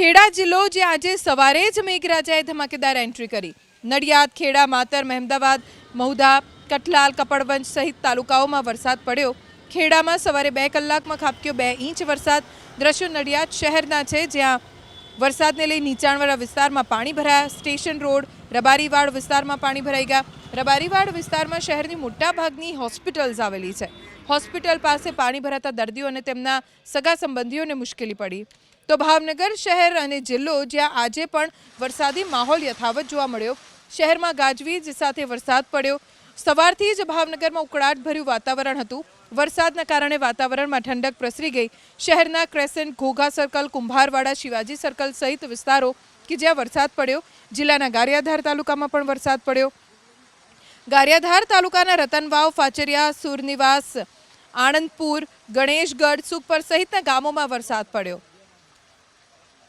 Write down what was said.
ખેડા જિલ્લો જે આજે સવારે જ મેઘરાજાએ ધમાકેદાર એન્ટ્રી કરી. નડિયાદ, ખેડા, માતર, મહેમદાવાદ, મહુધા, કઠલાલ, કપડવંજ સહિત તાલુકાઓમાં વરસાદ પડ્યો. ખેડામાં સવારે બે કલાકમાં ખાબક્યો બે ઇંચ વરસાદ. દ્રશ્યો નડિયાદ શહેરના છે, જ્યાં વરસાદને લઈ નીચાણવાળા વિસ્તારમાં પાણી ભરાયા. સ્ટેશન રોડ, રબારીવાડ વિસ્તારમાં પાણી ભરાઈ ગયા. રબારીવાડ વિસ્તારમાં શહેરની મોટાભાગની હોસ્પિટલ્સ આવેલી છે. હોસ્પિટલ પાસે પાણી ભરાતા દર્દીઓ અને તેમના સગા સંબંધીઓને મુશ્કેલી પડી. તો ભાવનગર શહેર અને જિલ્લો જ્યાં આજે પણ વરસાદી માહોલ યથાવત જોવા મળ્યો. શહેરમાં ગાજવીજ સાથે વરસાદ પડ્યો. સવારથી જ ભાવનગરમાં ઉકળાટભર્યું વાતાવરણ હતું. વરસાદના કારણે વાતાવરણમાં ઠંડક પ્રસરી ગઈ. શહેરના crescent Ghogha circle, Kumbharwada, Shivaji circle સહિત વિસ્તારો કે જ્યાં વરસાદ પડ્યો. જિલ્લાના ગારિયાધાર તાલુકામાં પણ વરસાદ પડ્યો. ગારિયાધાર તાલુકાના રતનવાવ, ફાચરિયા, સુરનિવાસ, આણંદપુર, ગણેશગઢ, સુખપર સહિતના ગામોમાં વરસાદ પડ્યો.